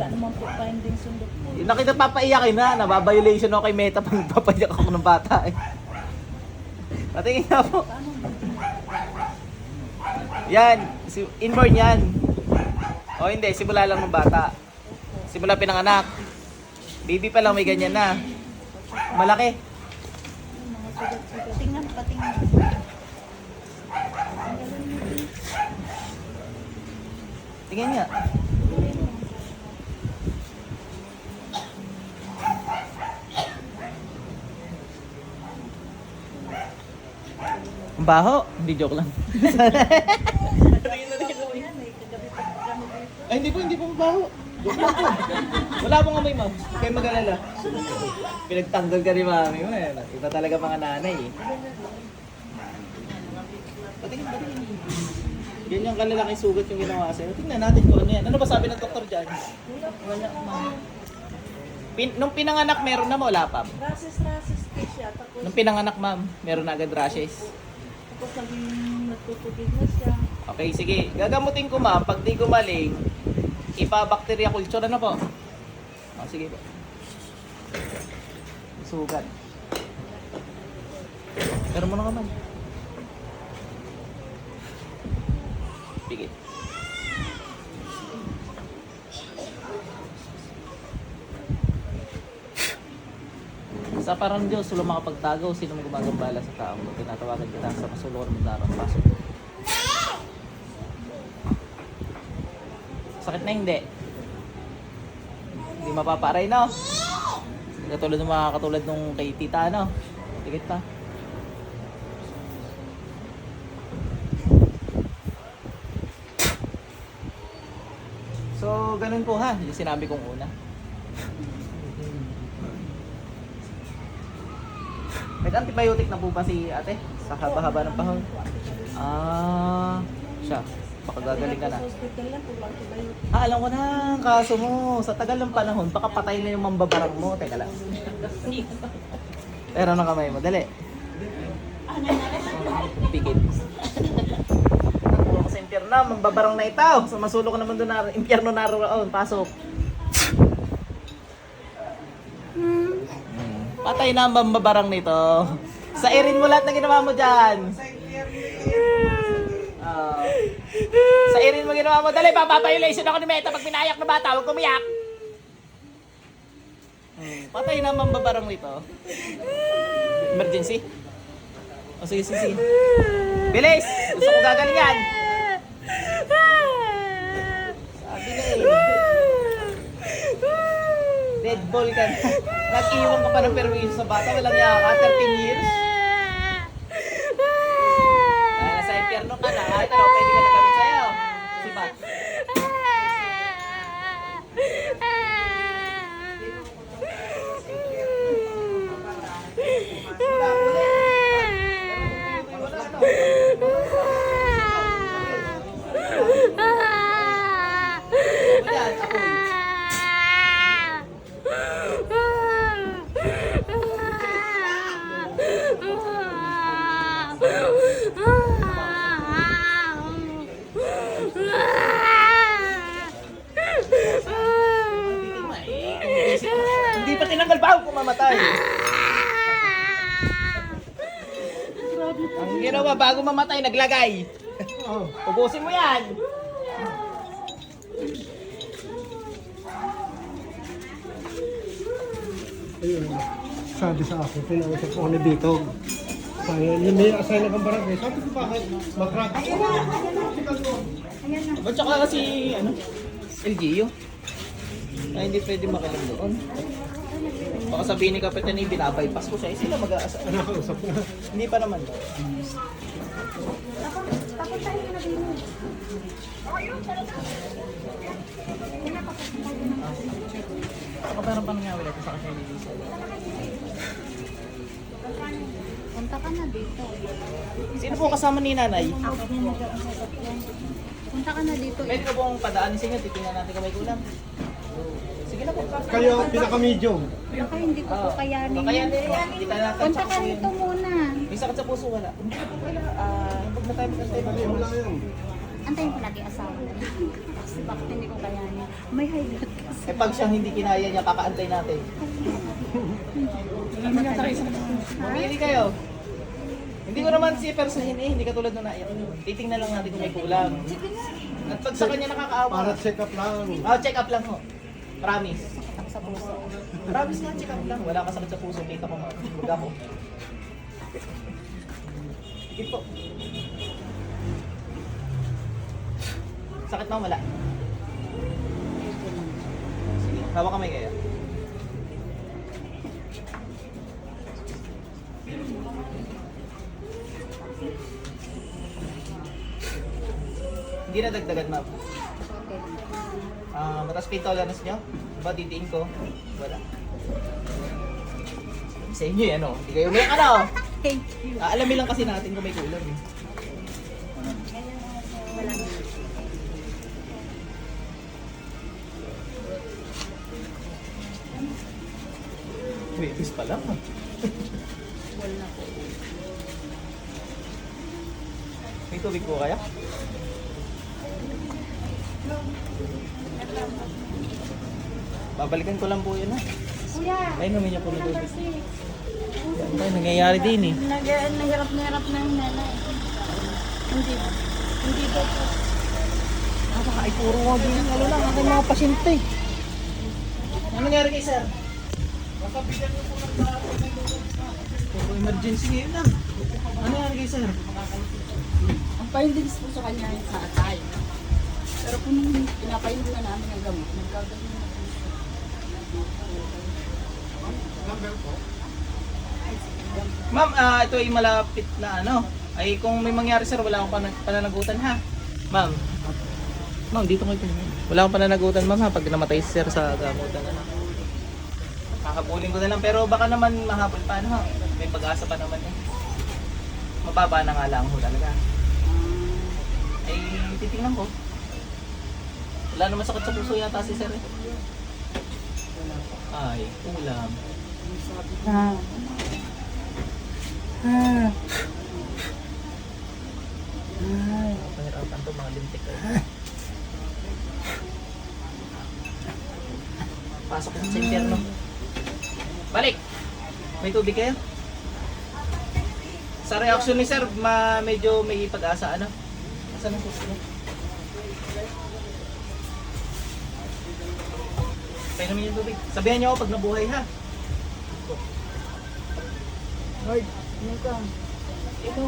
wala naman po findings yung doktor. Eh, Nakita papaiyakin na, nababiolation ako kay Meta pag nagpapaiyak ako ng bata eh. Patingin nga po. Paano mo? Yan, si, inborn yan. O hindi, simula lang ng bata. Simula pinanganak. Baby pa lang may ganyan na. Malaki. Mga sugat-sugat. Tingnan, patingnan. Tingnan niya. Ang baho. Hindi joke lang. Ay, hindi po, hindi po mabaho. Joke lang po. Wala pong amoy, ma'am. Kayo mag-alala. Pinagtanggol ka ni mami mo eh. Iba talaga mga nanay eh. Patingin, patingin. Yan yung kalalaking sugat yung ginawa sa'yo. Tingnan natin kung ano yan. Ano ba sabi ng doktor dyan? Wala, ma'am. Pin, nung pinanganak, meron na mo, wala pa. Rases po siya. Tapos, Nung pinanganak, ma'am, meron na agad rashes. Tapos naging nagtutugig na siya. Okay, sige. Gagamutin ko, ma'am. Pag di gumaling, ipa-bacteria culture. Ano po? Oh, sige po. Sugat. Pero mo na ka, ma'am. Pigit. Sa parang Diyos, wala makapagtagaw. Sino mo gumagambala sa tao? Tinatawagan kita sa masulong ng darang pasok. Sakit na hindi. Hindi mapaparay, no? Katulad ng mga katulad nung kay tita, no? Tikit pa. So, ganun po ha, yung sinabi kong una. Nag-antibiotic na po ba si ate? Sa haba-haba ng panahon? Ah, siya. Baka gagaling ka na. Antibiotic. Ah, alam ko na ang kaso mo. Sa tagal ng panahon, baka patay na yung mambabarang mo. Teka lang. Pero ng kamay mo, dali. Pikit. Nakuha ko sa impyerno, mambabarang na itaw. Sa masulok naman doon na impyerno naroon. Pasok. Patay na ang mambabarang nito. Sa irin mo lahat na ginawa mo dyan. Ah. sa irin mo ginawa mo, dali, papaviolation ako ni Meta pag pinayak na bata, huwag kumiyak. Patay na ang mambabarang nito. Emergency? O sige, sige, sige. Bilis! Gusto ko gagalingan. Sabi na eh. Dead ball ka na. Nag-iwan ka pa ng permiso sa bata. Walang yaka. 13 years. Ah, nasa impyerno ka na. Ay, pero pwede ka na gawin sa'yo. Si Bat. Yan, apoy. Hindi pa tinanggal bago kung mamatay. Ang ginawa bago mamatay, naglagay. Ubusin mo yan. Ayun, sabi sa akin, pinausap ko ni Bitog. Sabi, hindi may assign na kang barangay. Sabi ko bakit? Mag-crack. Ba't saka kasi, ano, LGU? Ay, hindi pwede makilang doon. Baka sabihin ni Kapitan ni binabypass ko siya. Eh, sila mag-aasa. Nakausap na. Hindi pa naman. Ako parang pa nangyawin ito sa kasi ni. Punta ka na dito. Sino po kasama ni nanay? Ako. Punta ka na dito. Pwede ko pong padaan sa inyo, titingnan natin kamay na po. Kayo, pinaka-medium. Baka hindi ko po kayanin. Kaya yan. yan, kita natin Punta ka yun. muna. May sakit sa puso, wala. Hindi po wala. Ah, huwag na tayo magkantay. Wala yan. Antayin ko natin asawa niya. Kasi bakit hindi ko kayanin. May high blood kasi. Eh pag siyang hindi kinaya niya, kakaantay natin. Mamili kayo. Hindi ko naman si persahin eh, hindi katulad nung naiyak. Titingnan lang natin kung may kulang. At pag sa kanya nakakaawa. Para check up lang. Oh, check up lang ho. Promise. Sa puso. Promise nga, check up lang. Wala ka sakit sa puso, kita ko mga. Huwag ako. Sige po. Sakit na wala. Sige, hawak kamay kaya. Hindi na dagdagan, ma'am. Okay. Ah, mataas pa yung tolerance nyo? Ba, didiin ko? Wala. Sa inyo yan, oh. Hindi kayo may ano. Thank you. Ah, alamin lang kasi natin kung may kulang eh. Waitis pa lang. ah. Wala na po. May tubig po kaya? Babalikan ko lang po yun ha. Kuya! Ay, namin niya po ng tubig. Yan tayo, nangyayari din eh. Nag nahirap na hirap na yung nanay. Hindi. Hindi ba po? Ah, ay puro nga din ano lang, aking mga pasyente. Ano nangyari kay sir? Puro emergency ngayon lang. Ano nangyari kay sir? Ang findings po sa kanya sa atay. Pero kung pinapainom na namin ang gamot, nagkagaling na po siya. Ma'am, ah, ito ay malapit na ano. Ay kung may mangyari sir, wala akong pan- pananagutan ha. Ma'am. Ma'am, dito kayo tingin. Wala akong pananagutan ma'am ha pag namatay si sir sa gamutan ano. Kakabulin ko na lang pero baka naman mahabol pa ano ha. May pag-asa pa naman eh. Mababa na nga lang ho talaga. Ay titingnan ko. Wala naman sakit sa puso yata si sir eh. Ay, ulam. Ah. Ah. Ay. Pahirapan to mga lintik ko. Pasok sa impyerno. Balik! May tubig kayo? Sa reaction ni sir, ma medyo may pag-asa ano? Asan ang susunod? Painumin yung tubig. Sabihan niyo ako pag nabuhay ha. Lord, ano ka? Ito.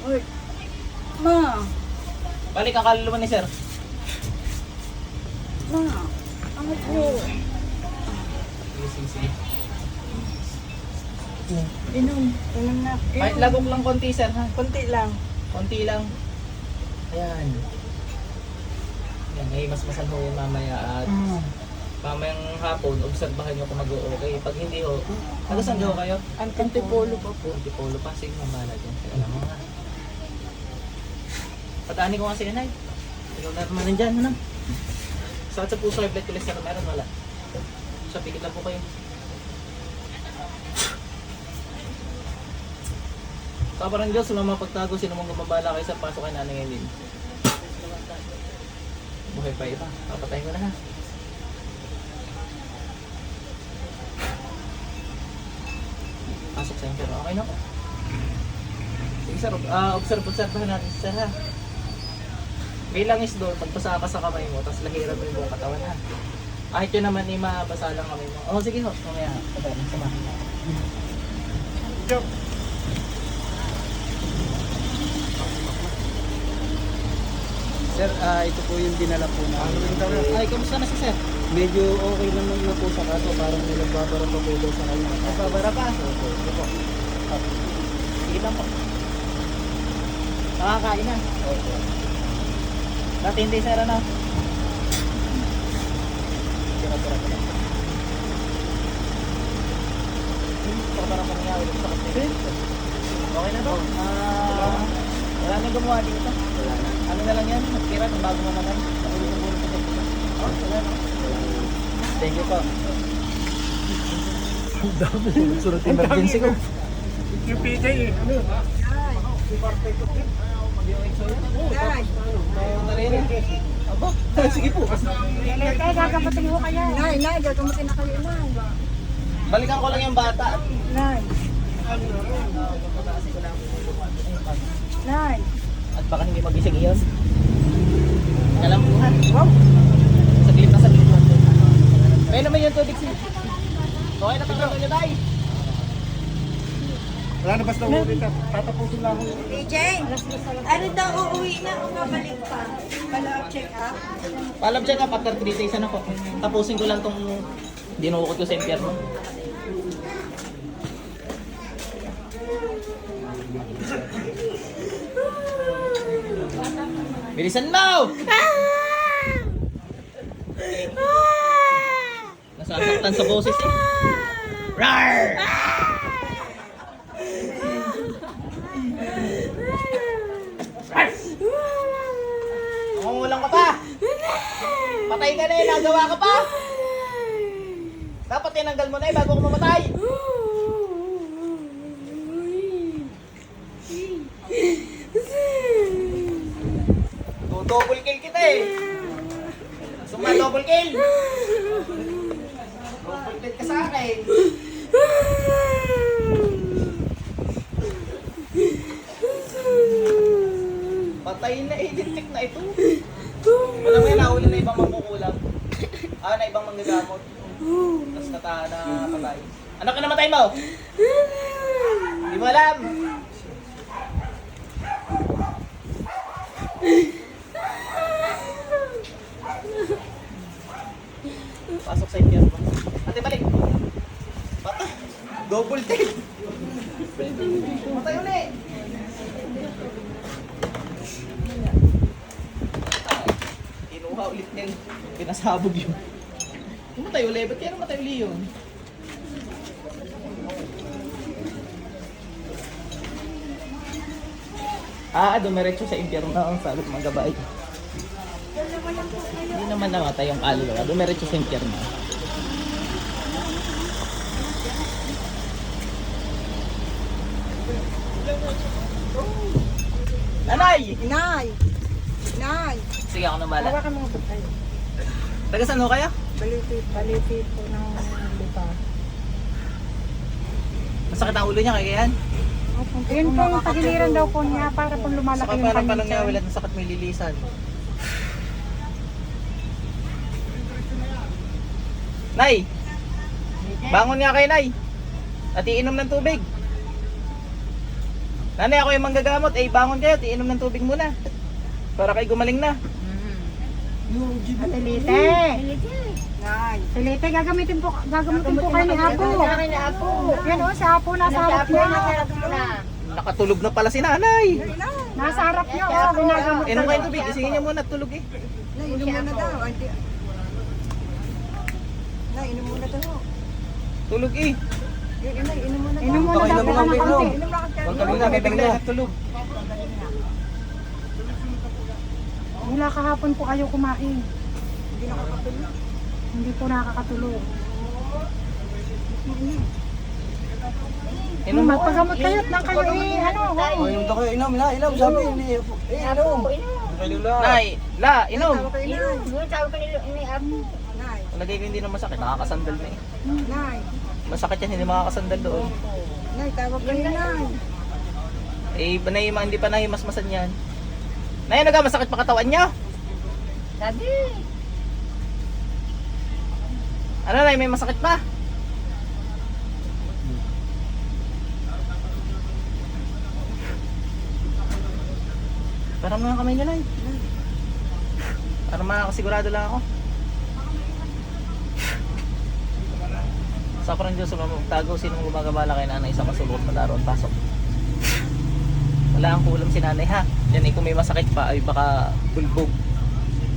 Lord. Ma! Balik ang kaluluwa ni sir. Ma! Ano po? Sige, sige, sige. Inom. Inom na. Kahit lagok lang konti sir ha. Kunti lang. Konti lang. Ayan. Ayan, ay mas masan ho yun mamaya at Mm. Mamayang hapon, obserbahan nyo kung mag-okay. Pag hindi ho, taga saan ho kayo? Ang kantipolo pa po. Antipolo pa, sige mamala dyan. Alam mo nga. Patani ko nga si Inay. Ikaw na naman nandyan, ano? Sakit sa puso, high blood cholesterol, meron wala. Sa pikit lang po kayo. Sa parang Diyos, wala mapagtago, sino mong gumabala kayo sa pasok kay nanay ngayon. Buhay pa iba, papatayin ko na ha. Sa impero, okay na po. Sige sir, uh, observe, observehan natin sir ha. May langis doon, pagpasa ka sa kamay mo, tapos lahiran mo yung buong katawan ha. Kahit yun naman eh, mabasa lang kamay mo. Oh, sige ho, mamaya. Okay, sama. Sir, ah, ito po yung dinala po namin. Ay, kamusta na si sir? Medyo okay naman na po sa kaso, parang may nagbabara pa po daw sa kanya. Nagbabara pa? Opo. Opo. Sige lang po. Nakakain na. Opo. Dati hindi sir ano? Tira-tira ko lang. Para para nangyari sa kapatid. Okay na to? Ah, wala nang gumawa dito. Wala na. Ano na lang yan? Tira kung bago naman. Nakulong ng bulong sa dito. Oh, wala na. Thank you po. Ang dami. Surat emergency ko. Yung PJ eh. Ano? Nay. Aba, sige po. Lelete, gagapatin ko kaya. Nay, nay, gagamitin na kayo, nay. Balikan ko lang yung bata. Nay. Nay. At baka hindi magising iyon. Kalambuhan. Wow. Saglit na saglit lang. May naman yung tubig si. Okay na pagkakas niya tayo. Wala na basta ulit ka. Tatapusin lang ako. DJ, ano daw uuwi na o babalik pa? Pala check up? Palab check up after 3 days ano ko. Tapusin ko lang tong dinukot ko sa impyerno. Bilisan mo! Nasasaktan sa boses eh. Rar! Nangungulang ka pa! Patay ka na eh, nagawa ka pa! Dapat tinanggal mo na eh bago ka mamatay! Do double kill kita eh! Suma double kill! Double kill ka sa akin! Patay na eh, lintik na ito. Alam mo yan, nahuli na ibang mangkukulam. Ah, na ibang manggagamot. Tapos nata na patay. Ano ka namatay mo? Hindi mo alam. Pasok sa impyerno. Ate, balik. Bata. Double take. Patay ulit. Kinuha ulit niya. Pinasabog yun. Pumatay ulit. Ba't kaya namatay ulit yun? Ah, dumiretso sa impyerno ang sagot mga gabay. Hindi naman namatay yung kaluluwa. Dumiretso sa impyerno. Nanay! Nay. Nay. Sige ako na bala. Hawakan mo tayo? Taga saan ho kayo? Baliti, baliti po ng lupa. Masakit ang ulo niya kaya yan. Yun po yung pagiliran daw po niya para po lumalaki Saka yung parang niya tiyan. wala sakit may lilisan. Nay! Bangon nga kayo, Nay! At iinom ng tubig. Nanay, ako yung manggagamot. Eh, bangon kayo at iinom ng tubig muna. Para kayo gumaling na. Nay. Lelete, gagamitin po, gagamitin po kayo ni Apo. Yan o, si Apo nasa harap niya. Nakatulog na pala si nanay. Nasa harap niya o, ginagamot Inom kayo tubig. Isingin niyo muna, tulog eh. Nay, inom muna daw. Ay, di- Nay, inom muna daw. Tulog eh. Yun, Nay, inom muna daw. Inom muna daw po ng kaunti. Inom lang ka. Huwag kami na, bibigla na tulog. Mula kahapon po kayo kumain. Hindi nakakatulog. Hindi po nakakatulog. Inom Nung mo. magpagamot kayo at nang kayo eh, ano, oh. Inom daw kayo, inom na, inom. Sabi, hindi. Eh, inom. Nay, la, inom. Tawag kayo, Nay. Nay. Lagay ko hindi na masakit. Nakakasandal na eh. Nay. Masakit yan, hindi makakasandal doon. Nay, tawag kayo, Nay. Eh, panay, mga hindi pa nahimasmasan yan. Nay, ano ka? Masakit pa katawan niya? Sabi. Ano, Nay? May masakit pa? Parang mga kamay niya, Nay. Para makasigurado lang ako. Sa parang Diyos, magtago sinong gumagabala kay nanay sa masulot na laro at pasok. Wala ang kulam si nanay ha. Yan eh, kung may masakit pa ay baka bulbog.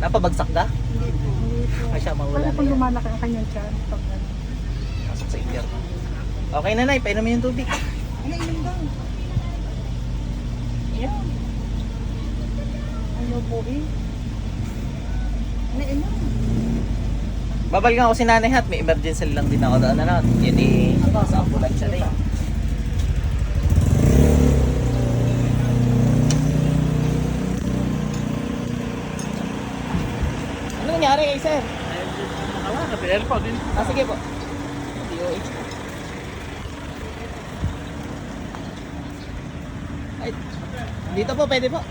Napabagsak ka? Ay siya, mawala Para na po yan. lumalaki ang kanyang tiyan. Pag, ano. Pasok sa impyerno. Okay nanay, painumin yung tubig. Nay, inom daw. Ayaw po eh. Nay, inom. Babalikan ako si nanay hat, may emergency lang din ako doon. Ano, yan eh, sa ambulansya na eh. Nangyari kay sir? Wala, sa airport din. Ah, sige po. DOH. Ay, dito po, pwede po.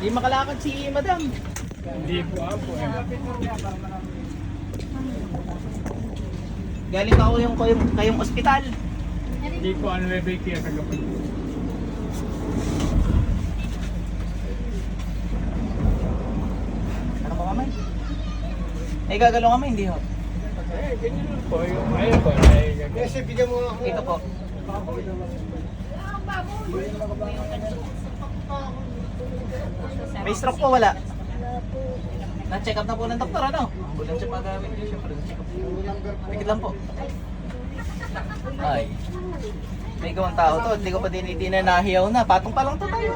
Hindi makalakad si madam. Hindi po ako eh. Galing ako yung kayong, kayong ospital. Hindi po ano may bake sa gabi. Ano po kamay? Ay, gagalaw kamay, hindi ho. Eh, ganyan lang po. Yung airport ay ganyan. Kasi bigyan mo ako. Dito po. May stroke po, wala. Na-check up na po ng doktor, ano? Kulang siya pagawin niyo, up. Pikit lang po. Ay. May gawang tao to, hindi ko pa din itinanahiyaw na. Patong pa lang to tayo.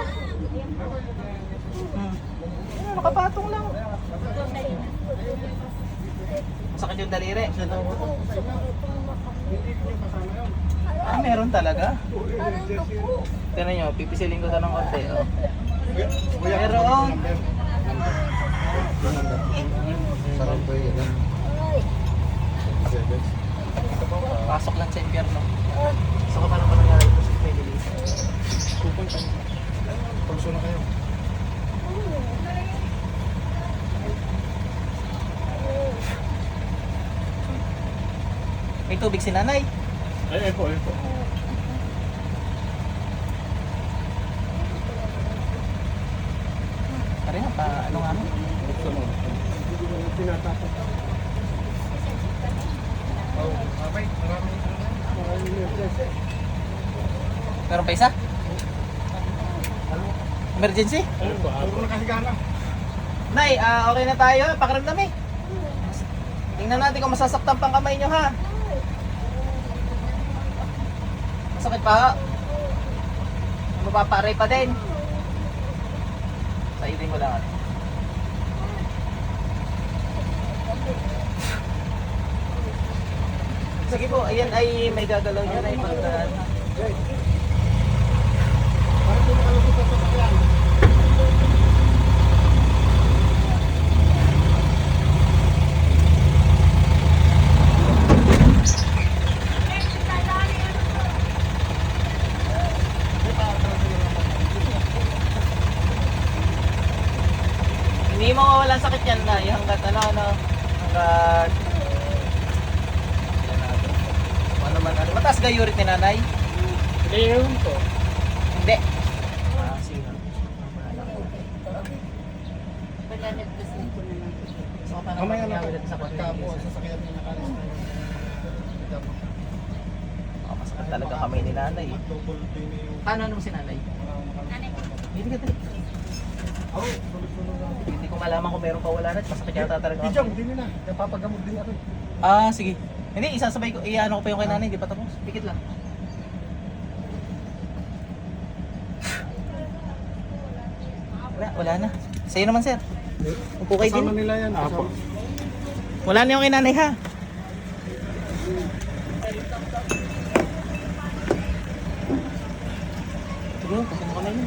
Hmm. Nakapatong lang. Masakit yung daliri. Ah, meron talaga. Tignan nyo, pipisilin ko ito ng konti. Oh. Meron. Sarap po yun. Pasok lang sa impyerno. Gusto ko pa naman nangyari ito sa family. Pagso na kayo. May tubig si nanay. Ay, airport, airport. Pareha pa, ano nga mo? Tinatapos. Oh, okay. Maraming. Meron pa isa? Emergency? Puro na kasi gana. Nay, ah, okay na tayo. Pakiramdam eh. Tingnan natin kung masasaktan pang kamay nyo ha. Masakit pa ha? Mapaparay pa din. Sa itin ko lang. ah. Sige po, ayan ay may gagalaw niya na ipag... Hindi mo mawalan sakit yan na hanggat ano ano hanggat Yan na ito. Kung ano man ano. Mataas ga uric ni nanay? Hindi yun po. Hindi. Ah, sige. Paglalagpasin ko naman. So, paano Mamaya na mangyari sa kwarto? Kapo, sasakyan niya na kanin. Oh, masakit talaga kamay ni nanay. Paano nung si nanay? Hindi ka talaga. Hindi ko malaman kung meron pa wala na. Masakit yata talaga. Di jam, din na. Napapagamot din ako. Ah, sige. Hindi, isasabay ko. Iano ko pa yung kay nanay. Hindi pa tapos. Pikit lang. Wala, wala na. Sa'yo naman, sir. Upo kayo Kasama din. nila yan. Apo. Wala na yung kay nanay, ha? Sige, kasi mo kamay niyo.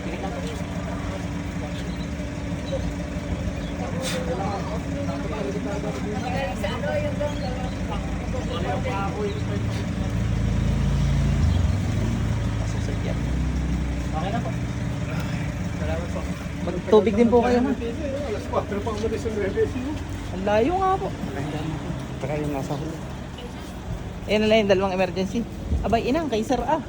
Pikit lang. Masusunod yan. Okay na po. Salamat po. Magtubig din po kayo, ha? Alas 4 pa umalis yung bebe. Ang layo nga po. Saka yung nasa huli. Ayan na lang yung dalawang emergency. Abay, inang, kay sir ah.